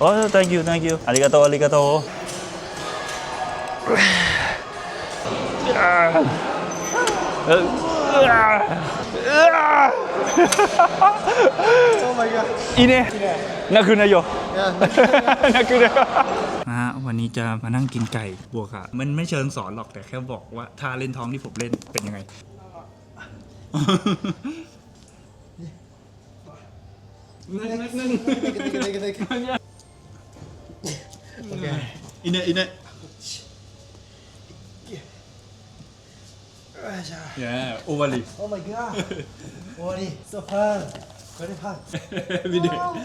โอ้ thank you thank you อาริกาโตอาริกาโตอีเน่นักคืนนายโยนักคืนนายนะวันนี้จะมานั่งกินไก่บวกอะมันไม่เชิญสอนหรอกแต่แค่บอกว่าถ้าเล่นท้องที่ผมเล่นเป็นยังไงนึกนึกนึก Ina ina. Ja, ya, overliv. Oh my god. Overliv. So far, very hard. Video.